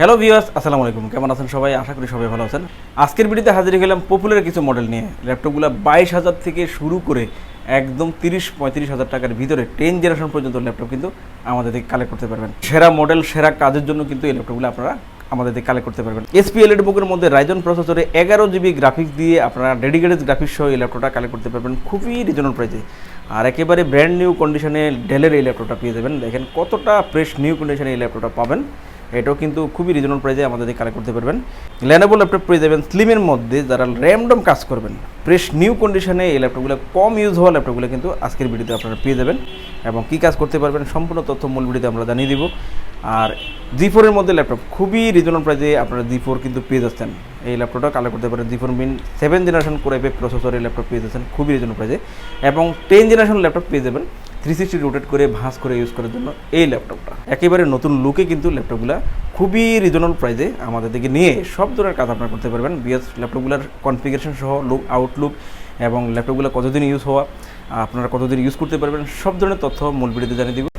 Hello viewers আসসালামু আলাইকুম। কেমন আছেন সবাই? আশা করি সবাই ভালো আছেন। আজকের ভিডিওতে হাজির গেলাম পপুলার কিছু মডেল নিয়ে। ল্যাপটপগুলো বাইশ হাজার থেকে শুরু করে একদম তিরিশ পঁয়ত্রিশ হাজার টাকার ভিতরে টেন জেনারেশন পর্যন্ত ল্যাপটপ কিন্তু আমাদের থেকে কালেক্ট করতে পারবেন। সেরা মডেল সেরা কাজের জন্য কিন্তু এই ল্যাপটপগুলো আপনারা আমাদের থেকে কালেক্ট করতে পারবেন। এসপি এলইডি বুকের মধ্যে রাইজন প্রসেসরে এগারো জিবি গ্রাফিক্স দিয়ে আপনারা ডেডিকেটেড গ্রাফিক্স সহ এই ল্যাপটপটা কালেক্ট করতে পারবেন খুবই রিজনেবল প্রাইসে আর একেবারে ব্র্যান্ড নিউ কন্ডিশনে ডেলের এই ল্যাপটপটা পেয়ে যাবেন। দেখেন কতটা ফ্রেশ নিউ কন্ডিশনে এই ল্যাপটপটা পাবেন। এটাও কিন্তু খুবই রিজনেবল প্রাইজে আমাদের কালেক্ট করতে পারবেন। ল্যানেবল ল্যাপটপ পেয়ে যাবেন স্লিমের মধ্যে যারা র্যামডম কাজ করবেন ফ্রেশ নিউ কন্ডিশনে এই ল্যাপটপগুলো কম ইউজ হওয়া ল্যাপটপগুলো কিন্তু আজকের ভিডিওতে আপনারা পেয়ে যাবেন। এবং কী কাজ করতে পারবেন, সম্পূর্ণ তথ্য মূল ভিডিওতে আমরা জানিয়ে দিব। আর জি ফোরের মধ্যে ল্যাপটপ খুবই রিজনেবল প্রাইসে আপনারা জি ফোর কিন্তু পেয়ে যাচ্ছেন। এই ল্যাপটপটা কালেক্ট করতে পারেন। G four mean seven generation করে প্রসেসর এই ল্যাপটপ পেয়ে যাচ্ছেন। খুবই রিজনেবল প্রাইসে এবং টেন জেনারেশন ল্যাপটপ পেয়ে যাবেন। থ্রি সিক্সটি রোটেট করে, ভাঁজ করে ইউজ করার জন্য এই ল্যাপটপটা একেবারে নতুন লুকে কিন্তু ল্যাপটপগুলো খুবই রিজনেবল প্রাইসে আমাদের দিকে নিয়ে সব ধরনের কাজ আপনারা করতে পারবেন। বিএস ল্যাপটপগুলোর কনফিগারেশন সহ লুক আউটলুক এবং ল্যাপটপগুলো কতদিন ইউজ হওয়া, আপনারা কতদিন ইউজ করতে পারবেন, সব ধরনের তথ্য মূল ভিডিওতে জানিয়ে দিব।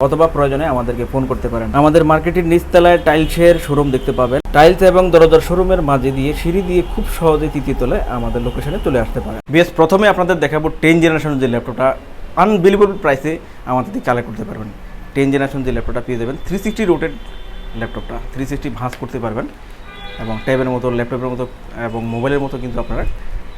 অথবা প্রয়োজনে আমাদেরকে ফোন করতে পারেন। আমাদের মার্কেটের নিচতলায় টাইলসের শোরুম দেখতে পাবেন। টাইলস এবং দরজার শোরুমের মাঝে দিয়ে সিঁড়ি দিয়ে খুব সহজে তৃতীয় তলায় আমাদের লোকেশনে চলে আসতে পারেন। বেশ প্রথমে আপনাদের দেখাবো টেন জেনারেশন যে ল্যাপটপটা আনবিলিভেবল প্রাইসে আমাদের থেকে কালেক্ট করতে পারবেন। টেন জেনারেশন যে ল্যাপটপটা পেয়ে যাবেন থ্রি সিক্সটি রোটেড ল্যাপটপটা থ্রি সিক্সটি ভাঁজ করতে পারবেন এবং ট্যাবের মতো, ল্যাপটপের মতো এবং মোবাইলের মতো কিন্তু আপনারা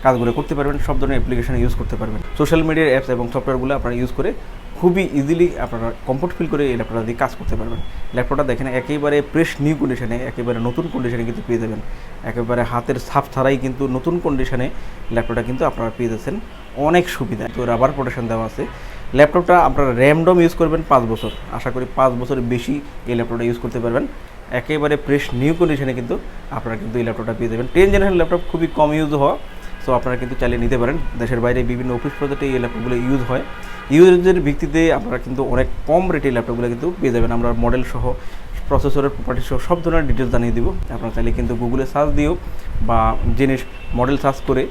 কাজগুলো করতে পারবেন, সব ধরনের অ্যাপ্লিকেশন ইউজ করতে পারবেন। সোশ্যাল মিডিয়ার অ্যাপস এবং সফটওয়্যারগুলো আপনারা ইউজ করে খুবই ইজিলি আপনারা কমফোর্ট ফিল করে এই ল্যাপটপটা দিয়ে কাজ করতে পারবেন। ল্যাপটপটা দেখেন একেবারে ফ্রেশ নিউ কন্ডিশনে একেবারে নতুন কন্ডিশনে কিন্তু পেয়ে যাবেন। একেবারে হাতের ছাপ ছাড়াই কিন্তু নতুন কন্ডিশনে ল্যাপটপটা কিন্তু আপনারা পেয়ে যাচ্ছেন। অনেক সুবিধা। তো রাবার প্রোটেকশন দেওয়া আছে। ল্যাপটপটা আপনারা র্যামডম ইউজ করবেন পাঁচ বছর। আশা করি পাঁচ বছরের বেশি এই ল্যাপটপটা ইউজ করতে পারবেন। একেবারে ফ্রেশ নিউ কন্ডিশনে কিন্তু আপনারা কিন্তু এই ল্যাপটপটা পেয়ে যাবেন। টেন জেনারেশন ল্যাপটপ খুবই কম ইউজ হওয়া। সো আপনারা কিন্তু চালিয়ে নিতে পারেন। দেশের বাইরে বিভিন্ন অফিস প্রজেক্টে এই ল্যাপটপগুলো ইউজ হয়। ইউজের ভিত্তিতে আপনারা কিন্তু অনেক কম রেটে ল্যাপটপগুলো কিন্তু পেয়ে যাবেন। আমরা মডেল সহ প্রসেসরের প্রপার্টি সহ সব ধরনের ডিটেলস জানিয়ে দিব। আপনারা চাইলে কিন্তু গুগলে সার্চ দিও বা জিনিস মডেল সার্চ করে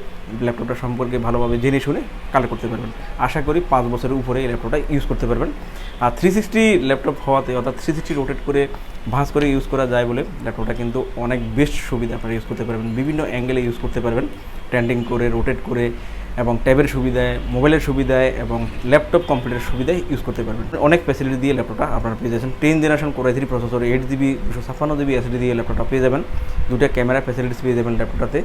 ল্যাপটপটা সম্পর্কে ভালোভাবে জেনে শুনে কালেক্ট করতে পারবেন। আশা করি পাঁচ বছরের উপরে এই ল্যাপটপটা ইউজ করতে পারবেন। আর থ্রি সিক্সটি ল্যাপটপ হওয়াতে অর্থাৎ থ্রি সিক্সটি রোটেট করে ভাঁজ করে ইউজ করা যায় বলে ল্যাপটপটা কিন্তু অনেক বেস্ট সুবিধা আপনারা ইউজ করতে পারবেন। বিভিন্ন অ্যাঙ্গেলে ইউজ করতে পারবেন। ট্যান্ডিং করে রোটেট করে এবং ট্যাবের সুবিধায় মোবাইলের সুবিধায় এবং ল্যাপটপ কম্পিউটারের সুবিধায় ইউজ করতে পারবেন। অনেক ফ্যাসিলিটি দিয়ে ল্যাপটপটা আপনারা পেয়ে যাচ্ছেন। টেন জেনারেশন করে থ্রি প্রসেসর এইট জিবি দুশো ছাপ্পান্ন জিবি এসডি দিয়ে ল্যাপটপটা পেয়ে যাবেন। দুটা ক্যামেরা ফ্যাসিলিটিস পেয়ে যাবেন ল্যাপটপটাতে।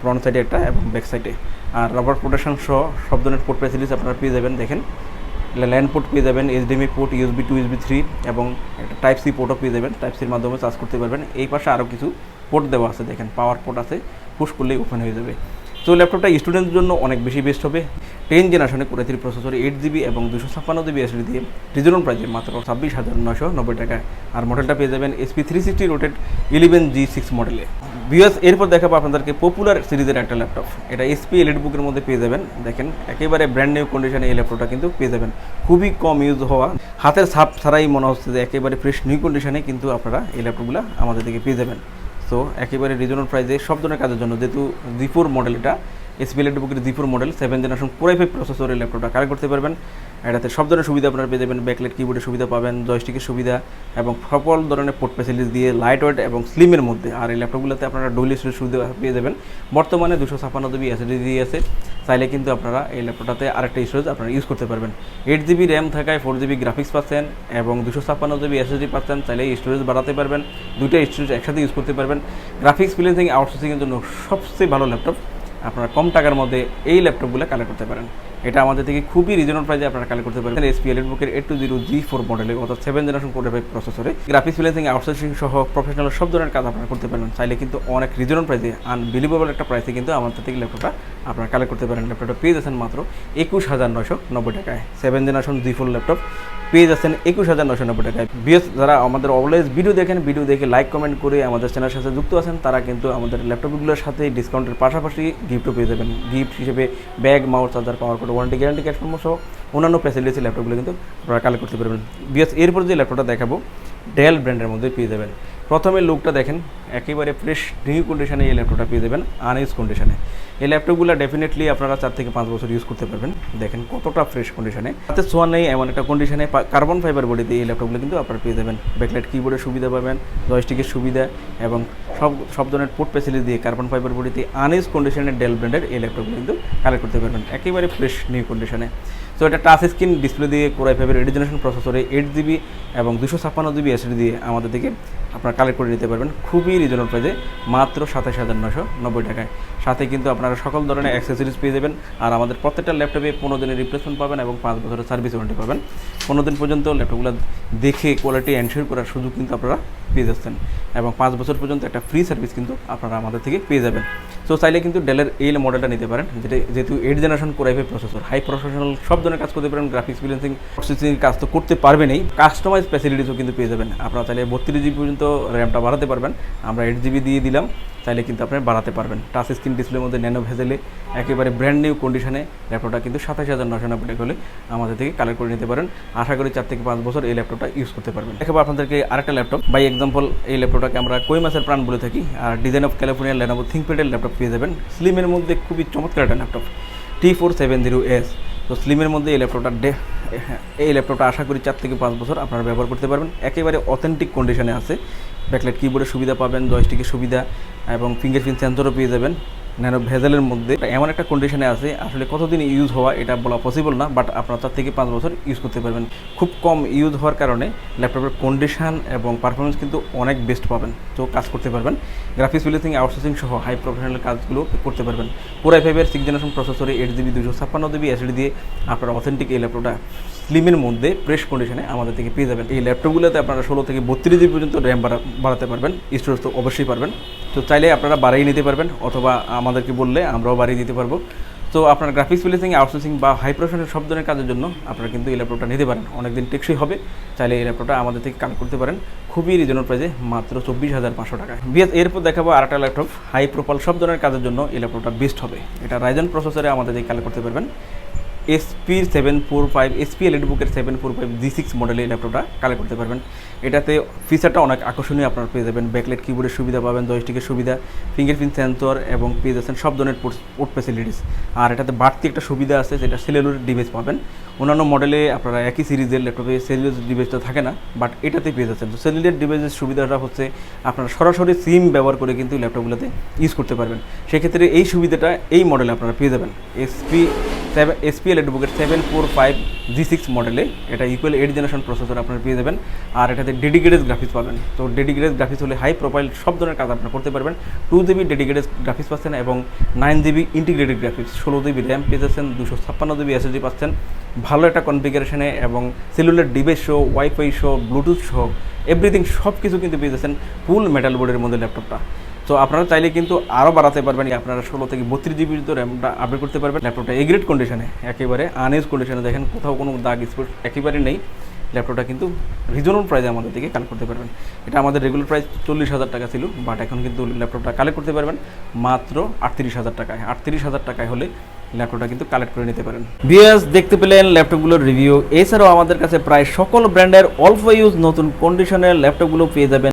ফ্রন্ট সাইডে একটা এবং ব্যাক সাইডে আর রাবার প্রোটেকশন সহ সব ধরনের পোর্ট ফ্যাসিলিটিস আপনারা পেয়ে যাবেন, দেখেন। ল্যান্ড পোর্ট পেয়ে যাবেন HDMI port USB two USB three এবং একটা টাইপ সি পোর্টও পেয়ে যাবেন টাইপ সির মাধ্যমে চার্জ করতে পারবেন। এই পাশে আরও কিছু পোর্ট দেওয়া আছে, দেখেন পাওয়ার পোর্ট আছে পুশ করলেই ওপেন হয়ে যাবে। তো ল্যাপটপটা স্টুডেন্টদের জন্য অনেক বেশি বেস্ট হবে। টেন জেনারেশনে করে থ্রি প্রসেসর এইট জিবি এবং দুশো ছাপ্পান্ন জিবি এসডি দিয়ে। রিজনেবল প্রাইসে মাত্র ছাব্বিশ হাজার নশো নব্বই টাকায় আর মডেলটা পেয়ে যাবেন SP three sixty rotated eleven G six মডেলে বিএস এরপর দেখাবো আপনাদেরকে পপুলার সিরিজের একটা ল্যাপটপ। এটা এসপি এলইডি বুকের মধ্যে পেয়ে যাবেন। দেখেন, একেবারে ব্র্যান্ড নিউ কন্ডিশনে এই ল্যাপটপটা কিন্তু পেয়ে যাবেন। খুবই কম ইউজ হওয়া। হাতের ছাপ ছাড়াই মনে হচ্ছে যে একেবারে ফ্রেশ নিউ কন্ডিশনে কিন্তু আপনারা এই ল্যাপটপগুলো আমাদের থেকে পেয়ে যাবেন। সো একেবারে রিজনেবল প্রাইসে সব ধরনের কাজের জন্য যেহেতু জিপোর মডেল এটা এসপি এলইডি বুকের G four model seven generation core i five প্রসেসরের ল্যাপটপটা কালেক্ট করতে পারবেন। এটাতে সব ধরনের সুবিধা আপনারা পেয়ে যাবেন ব্যাকলেট কিবোর্ডের সুবিধা পাবেন জয়স্টিকের সুবিধা এবং সকল ধরনের পোর্ট ফ্যাসিলিটিস দিয়ে লাইট ওয়েট এবং স্লিমের মধ্যে। আর এই ল্যাপটপগুলোতে আপনারা ডুয়েল স্টোরেজ সুবিধা পেয়ে যাবেন। বর্তমানে দুশো ছাপ্পান্ন জিবি এসএসডি দিয়ে আছে। চাইলে কিন্তু আপনারা এই ল্যাপটপটাতে আরেকটা স্টোরেজ আপনারা ইউজ করতে পারবেন। এইট জিবি র্যাম থাকায় ফোর জিবি গ্রাফিক্স পাচ্ছেন এবং দুশো ছাপ্পান্ন জিবি এসএসডি পাচ্ছেন। চাইলে স্টোরেজ বাড়াতে পারবেন। দুইটা স্টোরেজ একসাথে ইউজ করতে পারবেন। গ্রাফিক্স ফ্রিল্যান্সিং আউটসোর্সিংয়ের জন্য সবচেয়ে ভালো ল্যাপটপ আপনারা কম টাকার মধ্যে এই ল্যাপটপগুলো কালেক্ট করতে পারেন। এটা আমাদের থেকে খুবই রিজনেবল প্রাইসে আপনারা কালেক্ট করতে পারবেন এসপি এলিট বুকের eight two zero G four মডেলে অর্থাৎ সেভেন জেনারেশন কোডের ফাইভ প্রসেসরে গ্রাফিক্স ফিলেন্সিং আউটসোর্সিং সহ প্রফেশনাল সব ধরনের কাজ আপনারা করতে পারেন। চাইলে কিন্তু অনেক রিজনেবল প্রাইসে আনবিলিভেবল একটা প্রাইসে কিন্তু আমাদের থেকে ল্যাপটপটা আপনারা কালেক্ট করতে পারেন। ল্যাপটপটা পেয়ে যাচ্ছেন মাত্র একুশ হাজার নশো নব্বই টাকায়। Seven generation G four laptop. পেয়ে যাচ্ছেন একুশ হাজার নশো নব্বই টাকায়। বিএস যারা আমাদের অলওয়েজ ভিডিও দেখেন ভিডিও দেখে লাইক কমেন্ট করে আমাদের চ্যানেলের সাথে যুক্ত আছেন, তারা কিন্তু আমাদের ল্যাপটপগুলোর সাথে ডিসকাউন্টের পাশাপাশি গিফটও পেয়ে যাবেন। গিফট হিসেবে bag mouse charger power code warranty guarantee cash সহ অন্যান্য ফ্যাসিলিটি ল্যাপটপগুলো কিন্তু আপনারা কালেক্ট করতে পারবেন। বিএস এরপর যে ল্যাপটপটা দেখাবো ডেল ব্র্যান্ডের মধ্যে পেয়ে যাবেন। প্রথমে লুকটা দেখেন, একেবারে ফ্রেশ নিউ কন্ডিশনে এই ল্যাপটপটা পেয়ে যাবেন আনইউজ কন্ডিশনে এই ল্যাপটপগুলো ডেফিনেটলি আপনারা চার থেকে পাঁচ বছর ইউজ করতে পারবেন। দেখেন কতটা ফ্রেশ কন্ডিশনে তাতে সোয়া নেই এমন একটা কন্ডিশনে কার্বন ফাইবার বডিতে এই ল্যাপটপগুলো কিন্তু আপনারা পেয়ে যাবেন। ব্যাকলাইট কিবোর্ডের সুবিধা পাবেন জয়স্টিকের সুবিধা, এবং সব সব ধরনের পোর্ট ফেসিলিটি দিয়ে কার্বন ফাইবার বডিতে আনইউজ কন্ডিশনের ডেল ব্র্যান্ডের এই ল্যাপটপগুলো কিন্তু কালেক্ট করতে পারবেন। একেবারে ফ্রেশ নিউ কন্ডিশনে সো এটা টাচ স্ক্রিন ডিসপ্লে দিয়ে কোরাই ফাইভের এইট জেনারেশন প্রসেসরে এইট জিবি এবং দুশো ছাপ্পান্ন জিবি এসডি দিয়ে আমাদের থেকে আপনারা কালেক্ট করে নিতে পারবেন। খুবই রিজনেবল প্রাইজে মাত্র সাতাশ হাজার নশো নব্বই টাকায়। সাথে কিন্তু আপনারা সকল ধরনের অ্যাক্সেসরিজ পেয়ে যাবেন। আর আমাদের প্রত্যেকটা ল্যাপটপে পনেরো দিনের রিপ্লেসমেন্ট পাবেন এবং পাঁচ বছরের সার্ভিস ওয়ারেন্টি পাবেন। পনেরো দিন পর্যন্ত ল্যাপটপগুলো দেখে কোয়ালিটি এনশিওর করার সুযোগ কিন্তু আপনারা পেয়ে যাচ্ছেন। এবং পাঁচ বছর পর্যন্ত একটা ফ্রি সার্ভিস কিন্তু আপনারা আমাদের থেকে পেয়ে যাবেন। সো চাইলে কিন্তু ডেলের এই মডেলটা নিতে পারেন, যেটা যেহেতু eight generation core i five processor high professional সব ধরনের কাজ করতে পারেন গ্রাফিক্স ফিলেন্সিং প্রসেসিং কাজ তো করতে পারবেনই। কাস্টমাইজ ফ্যাসিলিটিসও কিন্তু পেয়ে যাবেন। আপনারা চাইলে বত্রিশ জিবি পর্যন্ত র্যামটা বাড়াতে পারবেন। আমরা এইট জিবি দিয়ে দিলাম। চাইলে কিন্তু আপনি বাড়াতে পারবেন। টাচ স্ক্রিন ডিসপ্লের মধ্যে ন্যানো ভেজেলে, একেবারে ব্র্যান্ড নিউ কন্ডিশনে ল্যাপটপটা কিন্তু সাতাশ হাজার নশো নব্বই টাকা হলে আমাদের থেকে কালেক্ট করে নিতে পারেন। আশা করি চার থেকে পাঁচ বছর এই ল্যাপটপটা ইউজ করতে পারবেন। দেখাবো আপনাদেরকে আরেকটা ল্যাপটপ বাই এক্সাম্পল এই ল্যাপটপটাকে আমরা কই মাসের প্রাণ বলে থাকি। আর ডিজাইন অফ ক্যালিফোর্নিয়া লেনোভো থিঙ্কপ্যাডের ল্যাপটপ পেয়ে যাবেন। স্লিমের মধ্যে খুবই চমৎকার একটা laptop T four seven zero S তো স্লিমের মধ্যে এই ল্যাপটপটা ডে এই ল্যাপটপটা আশা করি চার থেকে পাঁচ বছর আপনারা ব্যবহার করতে পারবেন। একেবারে অথেন্টিক কন্ডিশনে আছে। ব্যাকলাইট কিবোর্ডের সুবিধা পাবেন জয়স্টিকের সুবিধা এবং ফিঙ্গারপ্রিন্ট সেন্সরও পেয়ে যাবেন। ন্যানো ভেজেলের মধ্যে। এমন একটা কন্ডিশনে আছে, আসলে কতদিন ইউজ হওয়া এটা বলা পসিবল না বাট আপনারা চার থেকে পাঁচ বছর ইউজ করতে পারবেন। খুব কম ইউজ হওয়ার কারণে ল্যাপটপের কন্ডিশন এবং পারফরমেন্স কিন্তু অনেক বেস্ট পাবেন। তো কাজ করতে পারবেন। গ্রাফিক্স ফিলেসিং আউটসোর্সিং সহ হাই প্রফেশনাল কাজগুলো করতে পারবেন। পুরাই ফাইভের সিক্স জেনারেশন প্রসেসরে এইট জিবি দুশো ছাপ্পান্ন জিবি এসডি দিয়ে আপনারা অথেন্টিক এই ল্যাপটপটা স্লিমের মধ্যে প্রেস কন্ডিশনে আমাদের থেকে পেয়ে যাবেন। এই ল্যাপটপগুলোতে আপনারা ষোলো থেকে বত্রিশ জিবি পর্যন্ত র্যাম বাড়াতে পারবেন। স্টোরেজ তো অবশ্যই পারবেন। তো চাইলে আপনারা বাড়িয়ে নিতে পারবেন, অথবা আমাদেরকে বললে আমরাও বাড়িয়ে দিতে পারব। তো আপনার গ্রাফিক্স ফিলেসিং আউটসোর্সিং বা হাই প্রফেশনাল সব ধরনের কাজের জন্য আপনারা কিন্তু এই ল্যাপটপটা নিতে পারেন। অনেকদিন টেকসই হবে, চাইলে এই ল্যাপটপটা আমাদের থেকে কালেক্ট করতে পারেন। খুবই রিজনেবল প্রাইসে মাত্র চব্বিশ হাজার পাঁচশো টাকায় বিএস এরপর দেখাবো আরেকটা ল্যাপটপ হাই প্রোপাল সব ধরনের কাজের জন্য এই ল্যাপটপটা বেস্ট হবে। এটা রাইজন প্রসেসরে আমাদের থেকে কালেক্ট করতে পারবেন। SP seven four five SP elite বুকের seven four five G six মডেলের ল্যাপটপটা কালেক্ট করতে পারবেন। এটাতে ফিচারটা অনেক আকর্ষণীয় আপনারা পেয়ে যাবেন। ব্যাকলাইট কিবোর্ডের সুবিধা পাবেন জয়স্টিকের সুবিধা ফিঙ্গারপ্রিন্ট সেন্সর এবং পেয়ে যাচ্ছেন সব ধরনের পোর্ট ফ্যাসিলিটিস আর এটাতে বাড়তি একটা সুবিধা আছে, যেটা সেলুলার ডিভাইস পাবেন। অন্যান্য মডেলে আপনারা একই সিরিজের ল্যাপটপে সেলুলার ডিভাইসটা থাকে না বাট এটাতে পেয়ে যাচ্ছেন। তো সেলুলার ডিভাইসের সুবিধাটা হচ্ছে আপনারা সরাসরি সিম ব্যবহার করে কিন্তু ল্যাপটপগুলোতে ইউজ করতে পারবেন। সেক্ষেত্রে এই সুবিধাটা এই মডেলে আপনারা পেয়ে যাবেন। এসপি সেভেন এসপি এলইডি বুকের seven four five G six মডেলে এটা ইকুয়াল এইট জেনারেশন প্রসেসর আপনারা পেয়ে যাবেন। আর এটাতে ডেডিকেটেড গ্রাফিক্স পাবেন। তো ডেডিকেটেড গ্রাফিক্স হলে হাই প্রোফাইল সব ধরনের কাজ আপনারা করতে পারবেন। টু জিবি ডেডিকেটেড গ্রাফিক্স পাচ্ছেন এবং নাইন জিবি ইন্টিগ্রেটেড গ্রাফিক্স ষোলো জিবি র্যাম পেয়ে যাচ্ছেন, দুশো ছাপ্পান্ন জিবি এসএসডি পাচ্ছেন। ভালো একটা কনফিগারেশনে এবং সেলুলার ডিভাইস সহ ওয়াইফাই সহ ব্লুটুথ সহ এভরিথিং সব কিছু কিন্তু পেয়ে যাচ্ছেন ফুল মেটাল বোর্ডের মধ্যে ল্যাপটপটা তো আপনারা চাইলে কিন্তু আরও বাড়াতে পারবেন আপনারা ষোলো থেকে বত্রিশ জিবি র্যামটা আপডেট করতে পারবেন। ল্যাপটপটা এগ্রেড কন্ডিশনে একেবারে আনএজ কন্ডিশনে দেখেন, কোথাও কোনো দাগ স্পট একেবারে নেই। ল্যাপটপটা কিন্তু রিজনেবল প্রাইসে আমাদের থেকে কালেক্ট করতে পারবেন। এটা আমাদের রেগুলার প্রাইস চল্লিশ হাজার টাকা ছিল বাট এখন কিন্তু ল্যাপটপটা কালেক্ট করতে পারবেন। মাত্র আটত্রিশ হাজার টাকায়। আটত্রিশ হাজার টাকায় হলে ল্যাপটপটা কিন্তু কালেক্ট করে নিতে পারেন। বিএস দেখতে পেলেন ল্যাপটপগুলোর রিভিউ এছাড়াও আমাদের কাছে প্রায় সকল ব্র্যান্ডের অল্প ইউজ নতুন কন্ডিশনের ল্যাপটপগুলো পেয়ে যাবেন।